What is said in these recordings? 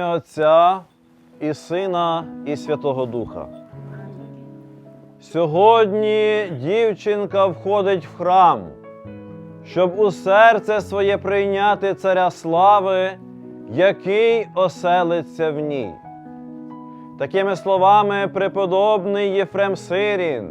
ім'я Отця і Сина, і Святого Духа. Сьогодні дівчинка входить в храм, щоб у серце своє прийняти царя слави, який оселиться в ній. Такими словами преподобний Єфрем Сирін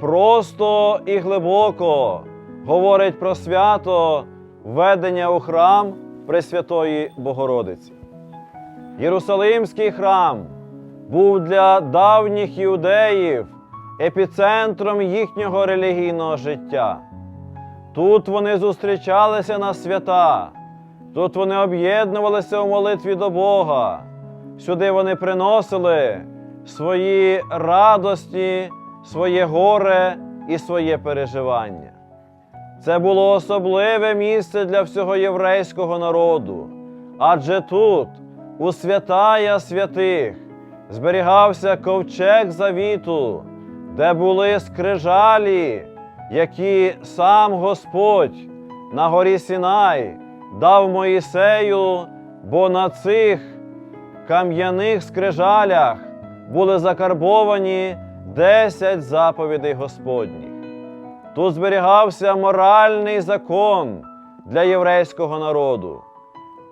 просто і глибоко говорить про свято введення у храм Пресвятої Богородиці. Єрусалимський храм був для давніх іудеїв епіцентром їхнього релігійного життя. Тут вони зустрічалися на свята, тут вони об'єднувалися у молитві до Бога. Сюди вони приносили свої радості, своє горе і своє переживання. Це було особливе місце для всього єврейського народу, адже тут, у святая святих, зберігався ковчег завіту, де були скрижалі, які сам Господь на горі Сінай дав Моїсею, бо на цих кам'яних скрижалях були закарбовані десять заповідей Господніх. Тут зберігався моральний закон для єврейського народу.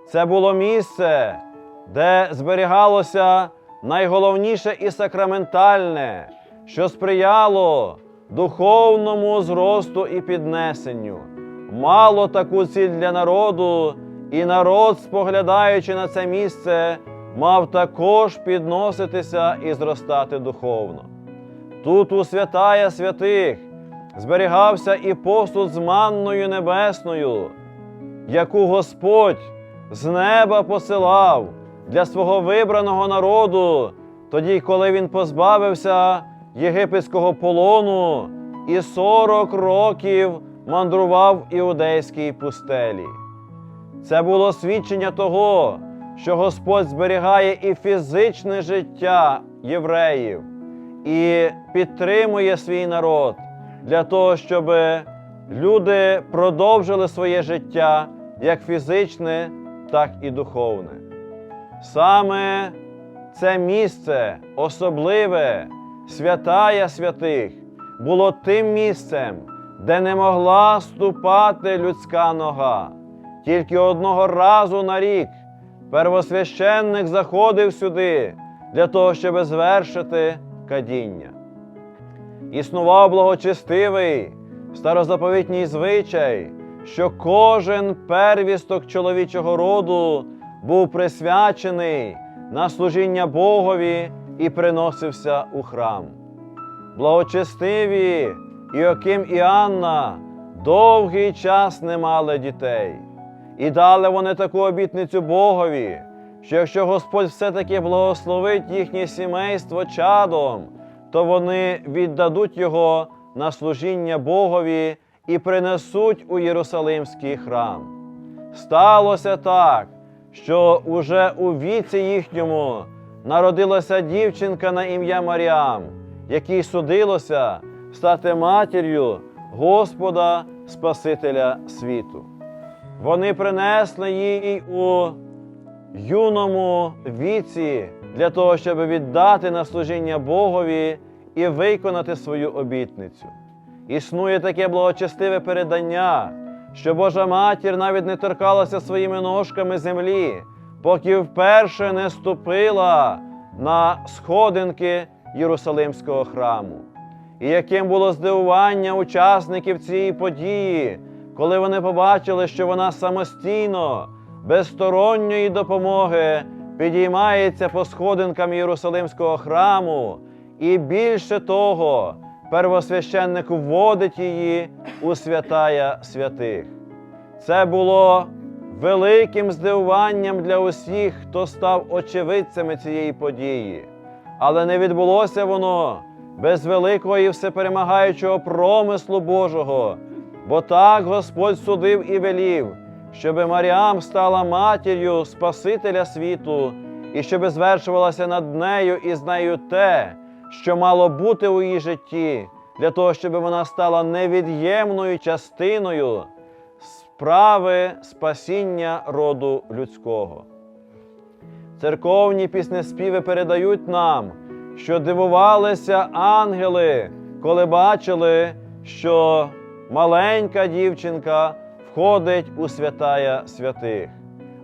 Це було місце, де зберігалося найголовніше і сакраментальне, що сприяло духовному зросту і піднесенню. Мало таку ціль для народу, і народ, споглядаючи на це місце, мав також підноситися і зростати духовно. Тут у святая святих зберігався і посуд з манною небесною, яку Господь з неба посилав для свого вибраного народу, тоді, коли він позбавився єгипетського полону і 40 років мандрував в іудейській пустелі. Це було свідчення того, що Господь зберігає і фізичне життя євреїв, і підтримує свій народ для того, щоб люди продовжили своє життя як фізичне, так і духовне. Саме це місце особливе, святая святих, було тим місцем, де не могла ступати людська нога. Тільки одного разу на рік первосвященник заходив сюди для того, щоб звершити кадіння. Існував благочестивий старозаповітній звичай, що кожен первісток чоловічого роду був присвячений на служіння Богові і приносився у храм. Благочестиві Іоким і Анна довгий час не мали дітей, і дали вони таку обітницю Богові, що якщо Господь все-таки благословить їхнє сімейство чадом, то вони віддадуть його на служіння Богові і принесуть у Єрусалимський храм. Сталося так, що уже у віці їхньому народилася дівчинка на ім'я Маріам, якій судилося стати матір'ю Господа Спасителя світу. Вони принесли їй у юному віці для того, щоб віддати на служіння Богові і виконати свою обітницю. Існує таке благочестиве передання, що Божа матір навіть не торкалася своїми ножками землі, поки вперше не ступила на сходинки Єрусалимського храму. І яким було здивування учасників цієї події, коли вони побачили, що вона самостійно, без сторонньої допомоги, підіймається по сходинкам Єрусалимського храму, і більше того, первосвященник вводить її у святая святих. Це було великим здивуванням для усіх, хто став очевидцями цієї події. Але не відбулося воно без великого і всеперемагаючого промислу Божого, бо так Господь судив і велів, щоби Маріам стала матір'ю Спасителя світу, і щоби звершувалося над нею і з нею те, що мало бути у її житті, для того, щоб вона стала невід'ємною частиною справи спасіння роду людського. Церковні піснеспіви передають нам, що дивувалися ангели, коли бачили, що маленька дівчинка входить у святая святих.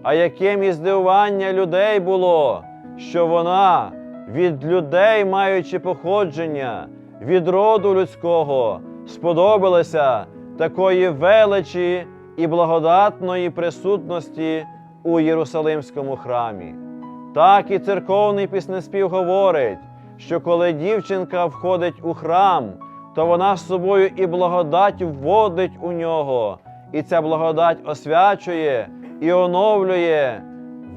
А яким і здивування людей було, що вона від людей, маючи походження, від роду людського, сподобалася такої величі і благодатної присутності у Єрусалимському храмі. Так і церковний піснеспів говорить, що коли дівчинка входить у храм, то вона з собою і благодать вводить у нього, і ця благодать освячує і оновлює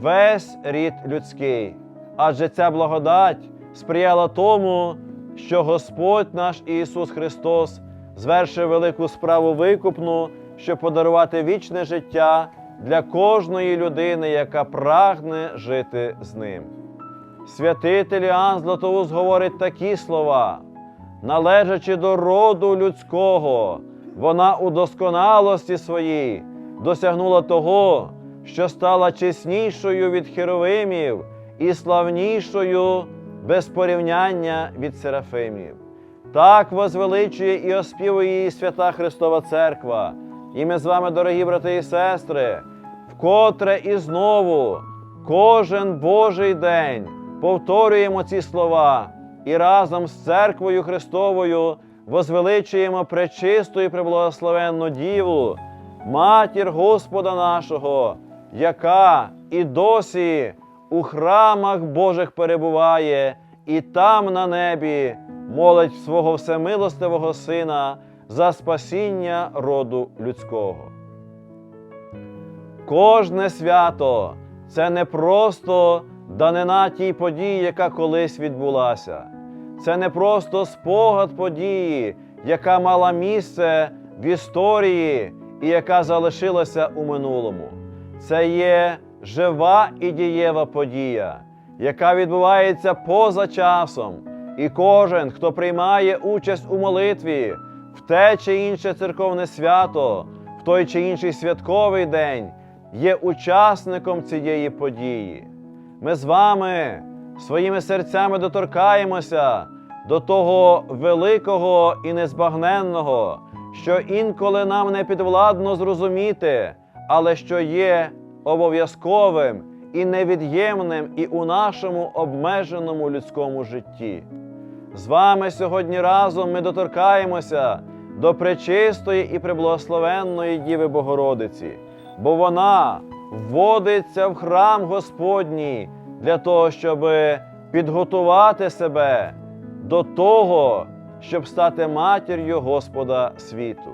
весь рід людський. Адже ця благодать сприяла тому, що Господь наш Ісус Христос звершив велику справу викупну, щоб подарувати вічне життя для кожної людини, яка прагне жити з ним. Святитель Іоанн Златоуст говорить такі слова, належачи до роду людського, вона у досконалості своїй досягнула того, що стала чеснішою від херовимів і славнішою без порівняння від серафимів. Так возвеличує і оспівує її свята Христова Церква. І ми з вами, дорогі брати і сестри, вкотре і знову кожен Божий день повторюємо ці слова і разом з церквою Христовою возвеличуємо пречисту і преблагословенну Діву, матір Господа нашого, яка і досі у храмах Божих перебуває, і там на небі молить свого всемилостивого Сина за спасіння роду людського. Кожне свято це не просто данина тій події, яка колись відбулася. Це не просто спогад події, яка мала місце в історії і яка залишилася у минулому. Це є жива і дієва подія, яка відбувається поза часом. І кожен, хто приймає участь у молитві в те чи інше церковне свято, в той чи інший святковий день, є учасником цієї події. Ми з вами своїми серцями доторкаємося до того великого і незбагненного, що інколи нам не підвладно зрозуміти, але що є обов'язковим і невід'ємним і у нашому обмеженому людському житті. З вами сьогодні разом ми доторкаємося до пречистої і приблагословенної Діви Богородиці, бо вона вводиться в храм Господній для того, щоб підготувати себе до того, щоб стати матір'ю Господа світу.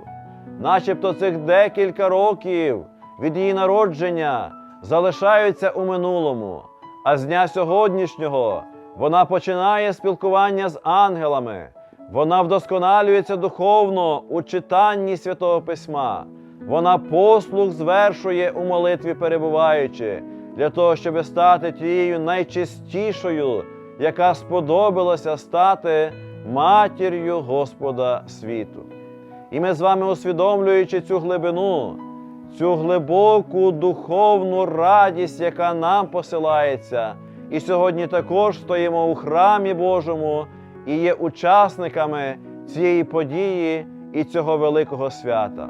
Начебто цих декілька років від її народження залишаються у минулому, а з дня сьогоднішнього вона починає спілкування з ангелами, вона вдосконалюється духовно у читанні Святого Письма, вона послуг звершує у молитві перебуваючи, для того, щоб стати тією найчистішою, яка сподобалася стати матір'ю Господа світу. І ми з вами, усвідомлюючи цю глибину, цю глибоку духовну радість, яка нам посилається, і сьогодні також стоїмо у храмі Божому і є учасниками цієї події і цього великого свята.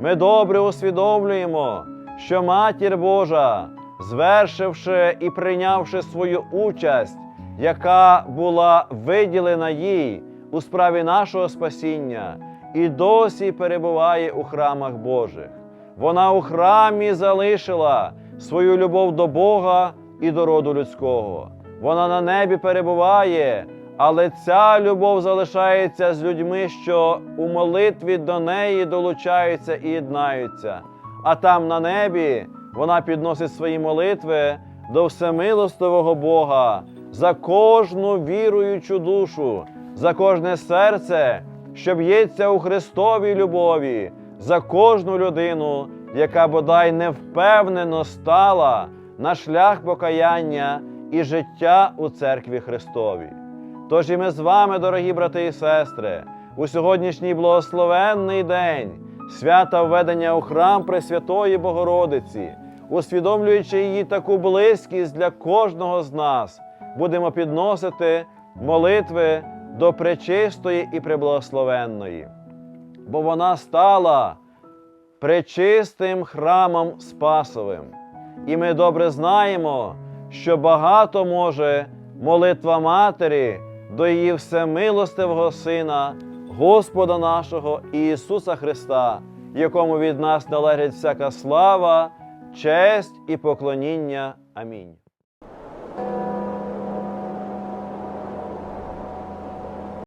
Ми добре усвідомлюємо, що Матір Божа, звершивши і прийнявши свою участь, яка була виділена їй у справі нашого спасіння, і досі перебуває у храмах Божих. Вона у храмі залишила свою любов до Бога і до роду людського. Вона на небі перебуває, але ця любов залишається з людьми, що у молитві до неї долучаються і єднаються. А там на небі вона підносить свої молитви до всемилостивого Бога за кожну віруючу душу, за кожне серце, що б'ється у Христовій любові, за кожну людину, яка бодай невпевнено стала на шлях покаяння і життя у церкві Христовій. Тож і ми з вами, дорогі брати і сестри, у сьогоднішній благословенний день свята введення у храм Пресвятої Богородиці, усвідомлюючи її таку близькість для кожного з нас, будемо підносити молитви до пречистої і преблагословенної, бо вона стала пречистим храмом Спасовим. І ми добре знаємо, що багато може молитва Матері до її всемилостивого Сина, Господа нашого Ісуса Христа, якому від нас належить всяка слава, честь і поклоніння. Амінь.